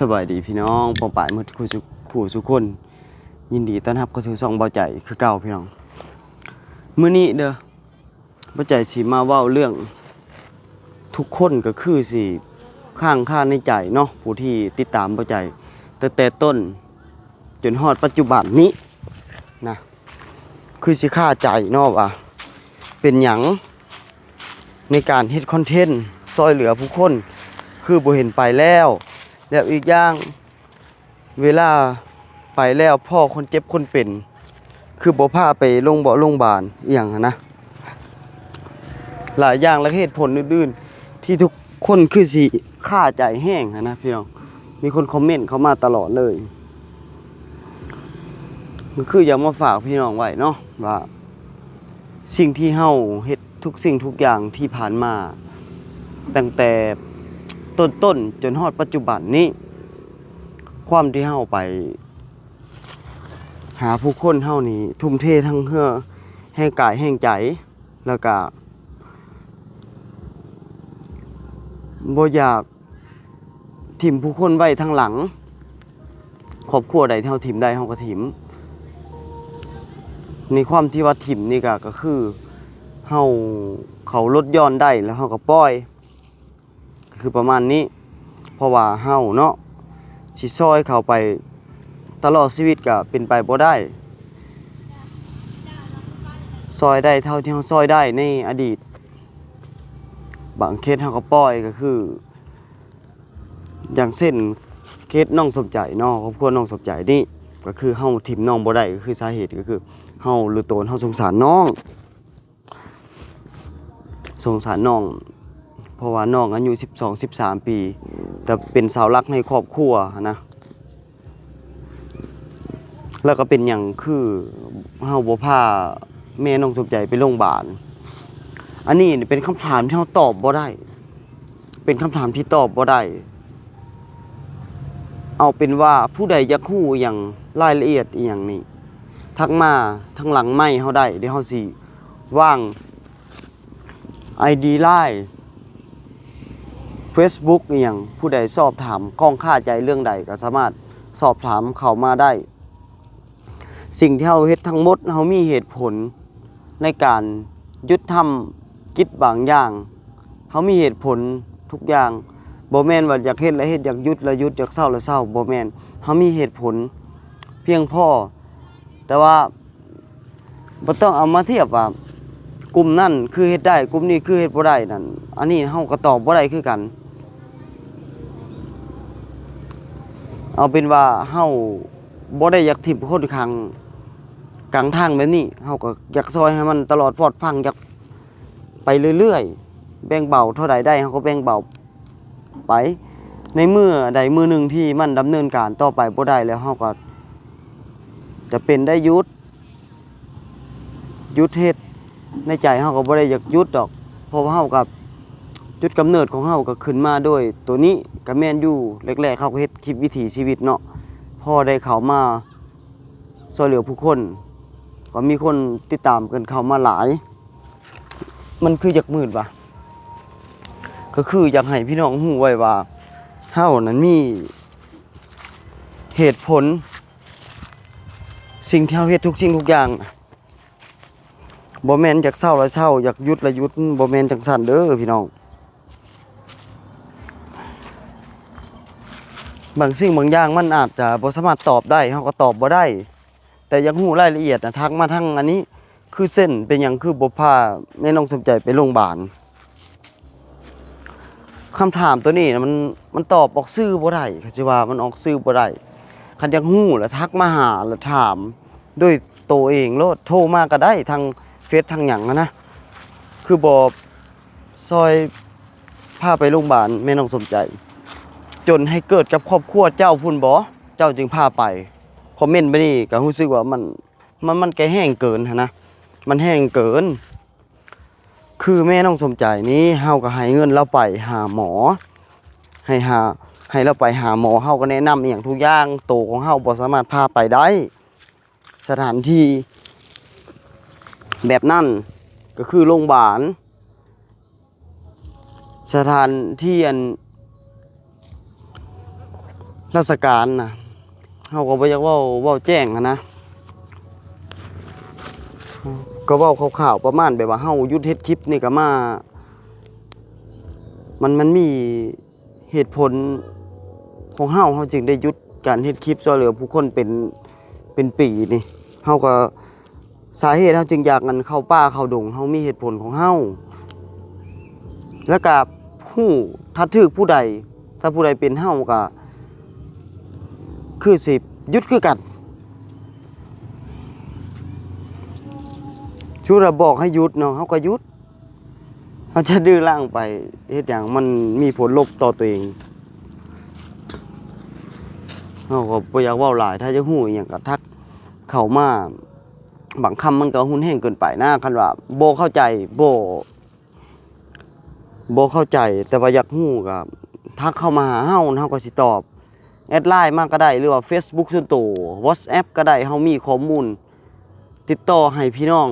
สบายดีพี่น้องปองป่ายหมดคู่สุคู่สุคน ยินดีต้อนรับเข้าสู่ช่องเบาใจคือเก่าพี่น้องมื้อนี้เด้อเบาใจสิมาเว้าเรื่อง ทุกคนก็คือสิข้างค่าในใจเนาะผู้ที่ติดตามเบาใจตั้งแต่ต้น จนฮอดปัจจุบันนี้นะคือสิค่าใจเนาะว่าเป็นหยังในการเฮ็ดคอนเทนต์ซอยเหลือผู้คน คือบ่เห็นไปแล้ว แล้วอีกอย่างเวลาไปแล้วพ่อคนเจ็บคนเป็น คือบ่พาไปโรงบ่โรงพยาบาลอีหยังนะ หลายอย่างและเหตุผลอื่นๆ ที่ทุกคนคือสิค่าใจแห้งหั้นนะพี่น้องมีคนคอมเมนต์เข้ามาตลอดเลยมันคืออยากมาฝากพี่น้องไว้เนาะว่าสิ่งที่เฮาเฮ็ดทุกสิ่งทุกอย่างที่ผ่านมา ตั้งแต่ ต้นๆจนฮอดปัจจุบันนี้ ความที่เฮาไป หาผู้คนเฮานี่ทุ่มเททั้งเฮือแห่งกายแห่งใจแล้วก็บ่อยากทิมผู้คนไว้ทางหลังครอบครัวใดเท่าทิมได้เฮาก็ทิมในความที่ว่าทิมนี่ก็ก็คือเฮาเขาลดย้อนได้แล้วเฮาก็ปล่อย คือประมาณนี้ เพราะว่าเฮาเนาะสิซอยเขาไปตลอดชีวิตก็เป็นไปบ่ได้ ซอยได้เท่าที่เฮาซอยได้ในอดีต บางเคสเฮาก็ปล่อยก็คือ อย่างเช่นเคสน้องสมใจเนาะครอบครัวน้องสมใจนี่ก็คือเฮาทิมน้องบ่ได้ก็คือสาเหตุก็คือเฮาหรู้ตนเฮาสงสารน้อง สงสารน้อง เพราะว่าน้องอายุ12 13 ปี แต่เป็นเสาวหลักในครอบครัวนะแล้วก็เป็นอย่างคือเฮาบ่พาแม่น้องสมใจไปโรงพยาบาลอันนี้เป็นคำถามที่เฮาตอบบ่ได้ เป็นคำถามที่ตอบบ่ได้ เอาเป็นว่าผู้ใดอยากรู้อย่างรายละเอียดอีหยังนี่ทักมาทางหลังไม่เฮาได้เดี๋ยวเฮาสิว่าง ID Line Facebook อหย่างผู้ใดสอบถามข้องค่าใจเรื่องใดก็สามารถสอบถามเขามาได้ สิ่งที่เราเฮ็ดทั้งหมดเรามีเหตุผลในการยุดทำกิจบางอย่างเขามีเหตุผลทุกอย่างบ่แม่นว่าอยากเฮ็ดแล้วเฮ็ดอยากหยุดแล้วหยุดอยากเศร้าแล้วเศร้าบ่แม่นเขามีเหตุผลเพียงพอแต่ว่าบ่ต้องเอามาเทียบว่ากลุ่มนั่นคือเฮ็ดได้กลุ่มนี้คือเฮ็ดบ่ได้นั่นอันนี้เฮาก็ตอบบ่ได้คือกัน เอาเป็นว่าเฮาบ่ได้อยากทิ่มคนข้างกลางทางแบบนี้เฮาก็อยากซอยให้มันตลอดพอดฟังอยากไปเรื่อยๆแบ่งเบาเท่าใดได้เฮาก็แบ่งเบาไป ในเมื่อใดมือหนึ่งที่มันดำเนินการต่อไปบ่ได้แล้วเฮาก็จะเป็นได้ยุดยุดเฮ็ดในใจเฮาก็บ่ได้อยากยุดดอกเพราะว่าเฮากับ จุดกำเนิดของเฮาก็ขึ้นมาด้วยตัวนี้ก็แม่นอยู่แรกๆเขาก็เฮ็ดคลิปวิถีชีวิตเนาะพอได้เข้ามาช่วยเหลือผู้คน ก็มีคนติดตามกันเข้ามาหลาย มันคืออยากมืดว่ะก็คืออยากให้พี่น้องฮู้ไว้ว่าเฮานั้นมีเหตุผล สิ่งที่เฮาเฮ็ดทุกสิ่งทุกอย่างบ่แมนอยากเศร้าแล้วเศร้าอยากยุดแล้วยุดบ่แมนจังซั่นเด้อพี่น้อง บางสิ่งบางอย่างมันอาจจะบ่สามารถตอบได้เฮาก็ตอบบ่ได้ แต่อยากรู้รายละเอียดนะทักมาทางอันนี้ คือเส้นเป็นหยังคือบ่พาแม่น้องสมใจไปโรงพยาบาลคำถามตัวนี้นะมันมันตอบออกซื่อบ่ได้เขาสิว่ามันออกซื่อบ่ได้คันอยากรู้แล้วทักมาหาแล้วถามด้วยตัวเองโลดโทรมาก็ได้ทางเฟซทางหยังอะนะคือบอซอยพาไปโรงพยาบาลแม่น้องสมใจ จนให้เกิดกับครอบครัวเจ้าพุ่นบอเจ้าจึงพาไปคอมเมนต์ไปนี่ก็รู้สึกว่ามันมันมันแกแห้งเกินนะมันแห้งเกิน คือแม่น้องสมใจนี้เฮาก็ให้เงินเราไปหาหมอ ให้หาให้เราไปหาหมอเฮาก็แนะนำอย่างทุกอย่างโตวของเฮาบ่สามารถพาไปได้ สถานที่แบบนั่นก็คือโรงพยาบาลสถานที่อัน ราชการนะเฮาก็บ่อยากว้าว้าแจ้งนะก็ว้าข่าวๆประมาณแบบว่าเฮายุดเฮ็ดคลิปนี่ก็มา มันมันมีเหตุผลของเฮาเฮาจึงได้ยุดการเฮ็ดคลิปช่วยเหลือผู้คนเป็นเป็นปีนี่เฮาก็สาเหตุเฮาจึงอยากกันเข้าป่าเข้าดงเฮามีเหตุผลของเฮาแล้วก็ผู้ถ้าถึกผู้ใด ถ้าผู้ใดเป็นเฮาก็ คือสิหยุดคือกันชูระบอกให้ยุดเนาะเขาก็ยุดเขาจะดื้อร่างไปเฮ็ดอย่างมันมีผลลบต่อตัวเองเขาก็บ่อยากว้าหลาย ถ้าจะฮู้อย่างก็ทักเข้ามาบางคำมันก็หุนแห้งเกินไปนะคันว่าบ่เข้าใจโบ่บ่เข้าใจแต่ว่าอยากฮู้ก็ทักเข้ามาหาเฮาเฮาก็สิตอบ แอดไลน์มาก็ได้หรือว่า Facebook ส่วนตัว WhatsApp ก็ได้เฮามีข้อมูล ติดต่อให้พี่น้อง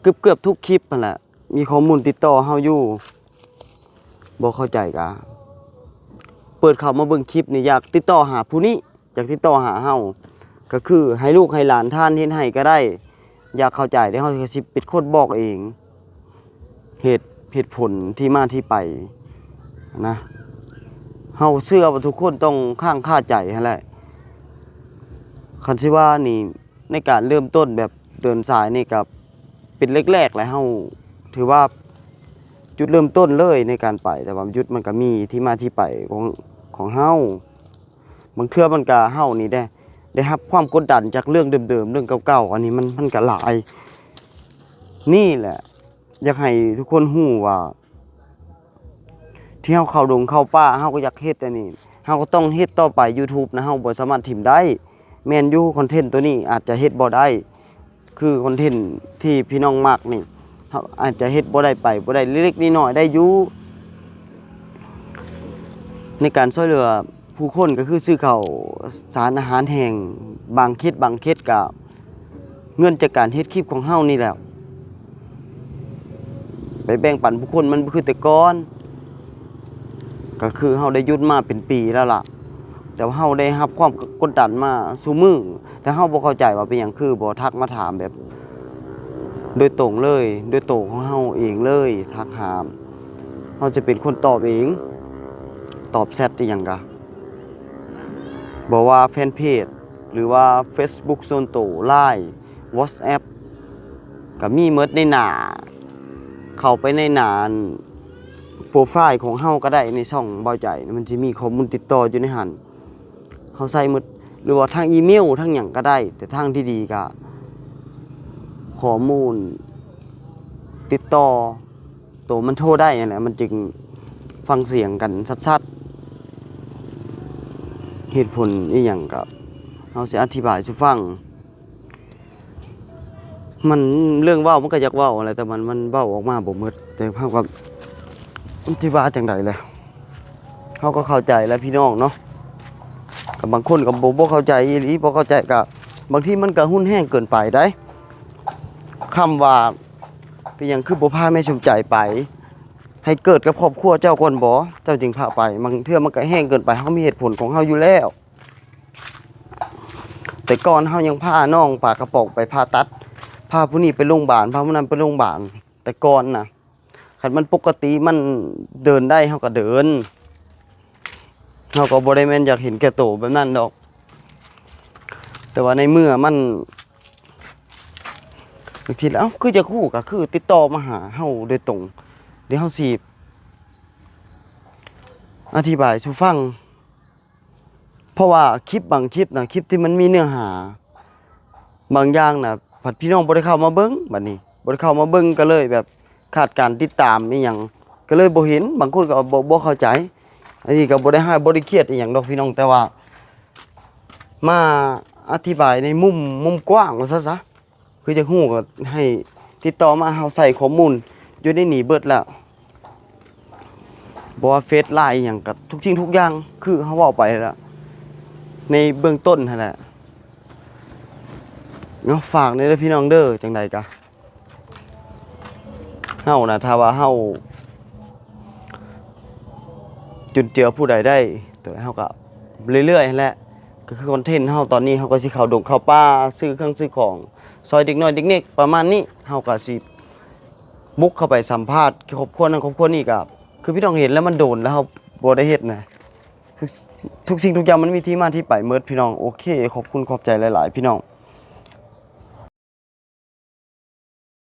เกือบเกือบทุกคลิปนั่นแหละมีข้อมูลติดต่อเฮาอยู่บ่เข้าใจกะเปิดเข้ามาเบิ่งคลิปนี่อยากติดต่อหาผู้นี้อยากติดต่อหาเฮาก็คือให้ลูกให้หลานท่านเฮ็ดให้ก็ได้ อยากเข้าใจได้เฮาสิเป็นคนบอกเอง เหตุเหตุผลที่มาที่ไปนะ เฮาเชื่อว่าทุกคนต้องข้างค่าใจนั่นแหละคันสิว่านี่ในการเริ่มต้นแบบเดินสายนี่กับเป็นแรกๆเลยเฮาถือว่าจุดเริ่มต้นเลยในการไป แต่ว่าจุดมันก็มีที่มาที่ไปของของเฮาบางเทื่อมันก็เฮานี่ได้ได้รับความกดดันจากเรื่องเดิมๆเรื่องเก่าๆอันนี้มันมันก็หลาย นี่แหละ อยากให้ทุกคนฮู้ว่า ที่เฮาเข้าดงเข้าป่าเฮาก็อยากเฮ็ดอันนี้เฮาก็ต้องเฮ็ดต่อไป YouTube นะเฮาบ่สามารถถิ่มได้ แม่นอยู่คอนเทนต์ตัวนี้อาจจะเฮ็ดบ่ได้ คือคอนเทนต์ที่พี่น้องมักนี่เขาอาจจะเฮ็ดบ่ได้ไปบ่ได้เล็กๆน้อยๆได้อยู่ในการช่วยเหลือผู้คนก็คือซื้อเข้าสารอาหารแห้งบางเคสบางเคสก็เงินจากการเฮ็ดคลิปของเฮานี่แหละไปแบ่งปันผู้คนมันคือแต่ก่อน ก็คือเฮาได้ยุดมาเป็นปีแล้วล่ะ แต่ว่าเฮาได้รับความกดดันมาสู่มือแต่เฮาบ่เข้าใจว่าเป็นหยังคือบ่ทักมาถามแบบ โดยตรงเลย โดยตรงของเฮาเองเลย ทักหามเฮาจะเป็นคนตอบเอง ตอบแชทอีหยังกะบอกว่าแฟนเพจหรือว่า Facebook ส่วนตัว Line WhatsApp ก็มีหมดในหนา เข้าไปในหน้า โปรไฟล์ของเฮาก็ได้ในช่องเบาใจ มันจะมีข้อมูลติดต่ออยู่ในหันเฮาใส่หมดหรือว่าทางอีเมลทางหยังก็ได้ แต่ทางที่ดีก็ข้อมูล ติดต่อตัวมันโทรได้นั่แหละมันจึงฟังเสียงกันชัดๆ เหตุผลอีหยังกับเราจะอธิบายให้ฟัง มันเรื่องเว้ามันก็อยากเว้าอะไรแต่มันมันเว้าออกมาบ่หมดแต่ภาพกับ ที่ว่าจังไดเลยเขาก็เข้าใจแล้วพี่น้องเนาะกับบางคนกับบ่บ่เข้าใจอีหลีบ่เข้าใจกับบางที่มันก็หุ้นแห้งเกินไปได้คำว่าเป็นยังคือบ่พาแม่ชุมใจไป ให้เกิดกับครอบครัวเจ้าก่อนบ่เจ้าจึงพาไปบางเทื่อมันก็แห้งเกินไปเฮามีเหตุผลของเฮาอยู่แล้ว แต่ก่อนเฮายังพาน้องปากกระปองไปผ่าตัดพาผู้นี้ไปโรงพยาบาลพาผู้นั้นไปโรงพยาบาลแต่ก่อนน่ะ คันมันปกติมันเดินได้เฮาก็เดินเราก็บ่ได้แม่นอยากเห็นแก่โตวแบบนั้นดอก แต่ว่าในเมื่อมันบางทีแล้วคือจะคู่ก็คือติดต่อมาหาเฮาโดยตรงเดี๋ยวเฮาสิอธิบายสู่ฟัง เพราะว่าคลิปบางคลิปนะคลิปที่มันมีเนื้อหา บางอย่างนะผัดพี่น้องบ่ได้เข้ามาเบิ่งแบัดนี้บ่ได้เข้ามาเบิ่งก็เลยแบบ ขาดการติดตามอีหยังก็เลยบ่เห็นบางคนก็บ่บ่เข้าใจ อันนี้ก็บ่ได้ให้บ่ได้เครียดอหย่างดอกพี่น้องแต่ว่า มาอธิบายในมุมมุมกว้างว่าซะซะคือจะฮู้ก็ให้ติดต่อมาเฮาใส่ข้อมูลอยู่ในนี้เบิดแล้วบ่ว่าเฟซไลน์อหย่างกับทุกสิ่งทุกอย่างคือเฮาเว้าไปแล้วในเบื้องต้นนั่นแหละเนาะฝากในเด้อพี่น้องเด้อจังใดกะ เฮานะถ้าว่าเฮาจุนเจือผู้ใดได้ตัวเฮาก็เรื่อยๆแหละก็คือคอนเทนต์เฮาตอนนี้เฮาก็สิเข้าดงเข้าป่าซื้อเครื่องซื้อของซอยเด็กน้อยเด็กเน็กประมาณนี้เฮาก็สิบุกเข้าไปสัมภาษณ์ครอบครัวนั้นครอบครัวนี้ก็คือพี่น้องเห็นแล้วมันโดนแล้วเฮาบ่ได้เฮ็ดนะทุกทุกสิ่งทุกอย่างมันมีที่มาที่ไปเมิดพี่น้องโอเคขอบคุณขอบใจหลาย ๆ พี่น้อง